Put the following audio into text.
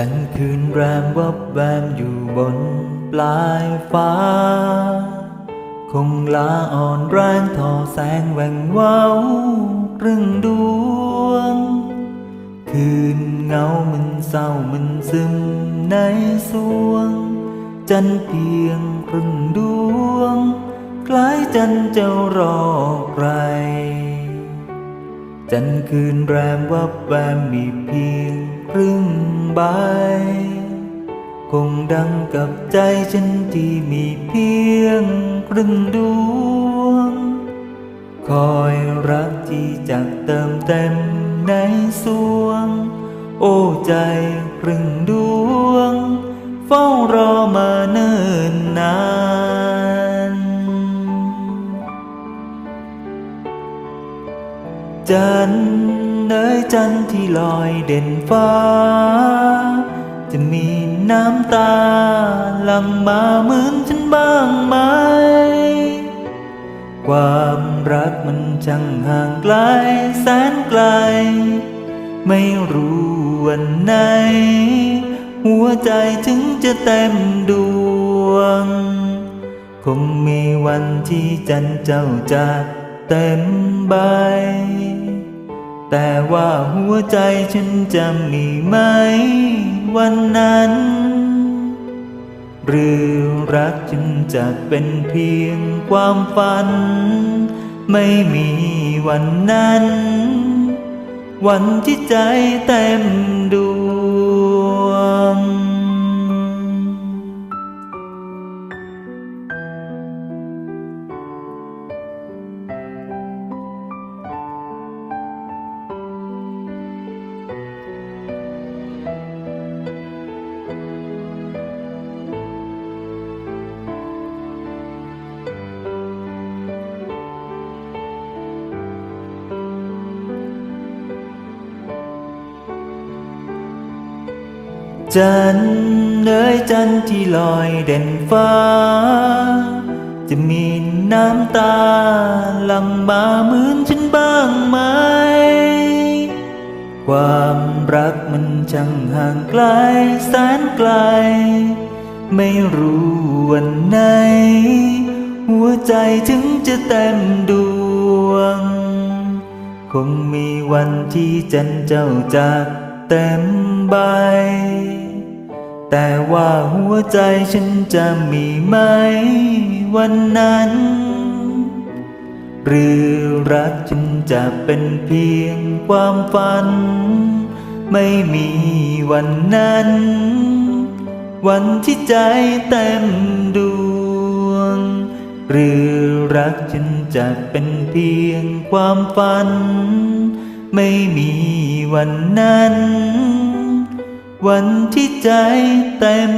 จันทร์คืนแรมวับแวมอยู่บนปลายฟ้า คงลาอ่อนแรงทอแสงแหว่งว้าวครึ่งดวง คืนเงามันเศร้ามันซึมในสวง จันเพียงครึ่งดวง คล้ายจันเจ้ารอใคร จันคืนแรมวับแวมมีเพียงครึ่ง ใบคงดังกับใจฉันที่มีเพียงครึ่งดวง คอยรักที่จะเติมเต็มในสวง โอ้ใจครึ่งดวง เฝ้ารอมาเนิ่นนานจันทร์ เอ๋ยจันที่ลอยเด่นฟ้า จะมีน้ำตาหลั่งมาเหมือนฉันบ้างไหม ความรักมันช่างห่างไกลแสนไกล ไม่รู้วันไหน หัวใจถึงจะเต็มดวง คงมีวันที่จันเจ้าจะเต็มใบ แต่ว่าหัวใจฉันจะมีไหม วันนั้น หรือรักฉันจะเป็นเพียงความฝัน ไม่มีวันนั้น วันที่ใจเต็มดู จันเอ๋ยจันที่ลอยเด่นฟ้า จะมีน้ำตาหลั่งมาเหมือนฉันบ้างไหม ความรักมันช่างห่างไกลแสนไกล ไม่รู้วันไหน หัวใจถึงจะเต็มดวง คงมีวันที่จันเจ้าจะเต็มใบ แต่ว่าหัวใจฉันจะมีไหมวันนั้น หรือรักฉันจะเป็นเพียงความฝัน ไม่มีวันนั้น วันที่ใจเต็มดวง หรือรักฉันจะเป็นเพียงความฝัน ไม่มีวันนั้น วันที่ใจเต็ม